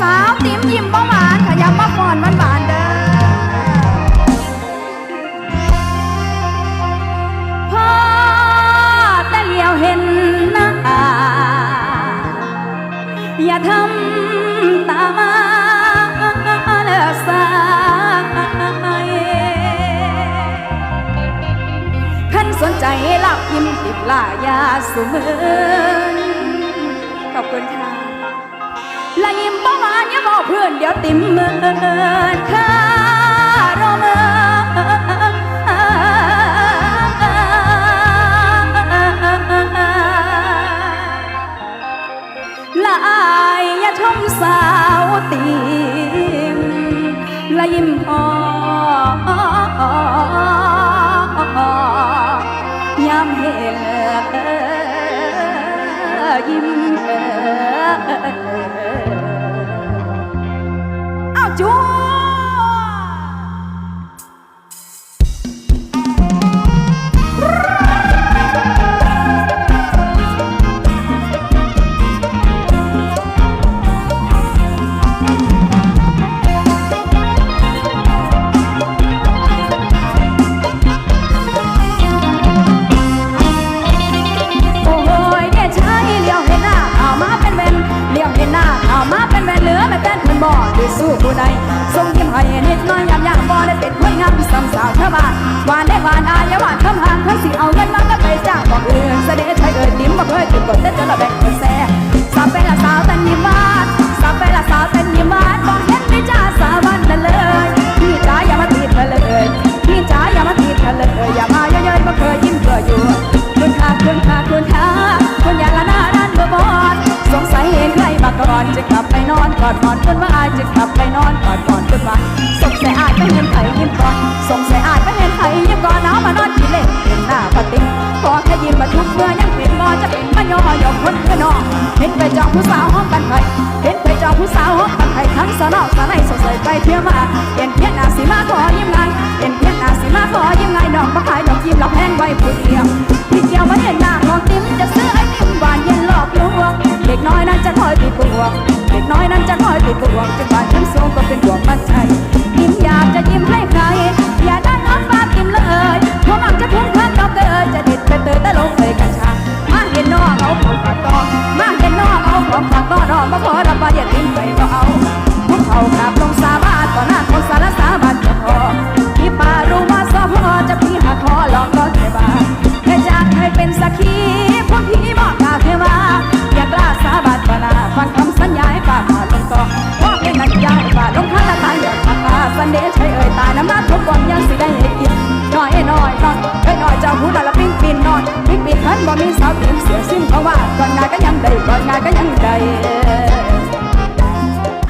สาวติ๋มยิ้มบ่หวานขยับมาก่อนหวานเด้อพอแต่เหลียวเห็นหน้าอย่าทำตามาเลสายขันสนใจหลับยิ้มติดลายาสุมินขอบคุณค่ะและยิ้มบ่หวาน อย่าบอกเพื่อนเดี๋ยวติมเมินค่ารอเมลายอย่าชมสาวติมละยิ้มพอยามเห็นยิ้มเอา โสู้ผู้ใดทรงยิ้มให้นิดหน้อยยามยามบ่ได้เป็นคนงามสำสาวเธอบ้านหวานได้หวานอายว่า ไปจองผู้สาวห้องกันไผเห็นไปจองผู้สาวห้องกันไผทั้งสนอกสนายสดใสไปเที่ยวมาเห็นเพี้ยนอาสีมาขอยิ้มไงเห็นเพี้ยนอาสีมาขอยิ้มไงน้องมาขายดอกยิ้มหลับแพงไว้ผู้เดียวพี่เกี่ยวมาเห็นหน้าของติ้มจะซื้อไอติมหวานเย็นหลอกลวงเด็กน้อยนั้นจะคอยติดปวงเด็กน้อยนั้นจะคอยติดปวงจนบ้านทั้งสูงก็เป็นห่วงมัน มันบ่มีสาวเสียเสียสิ้นเพราะว่าก่อนงานก็ยังได้ก่อนงานก็ยังได้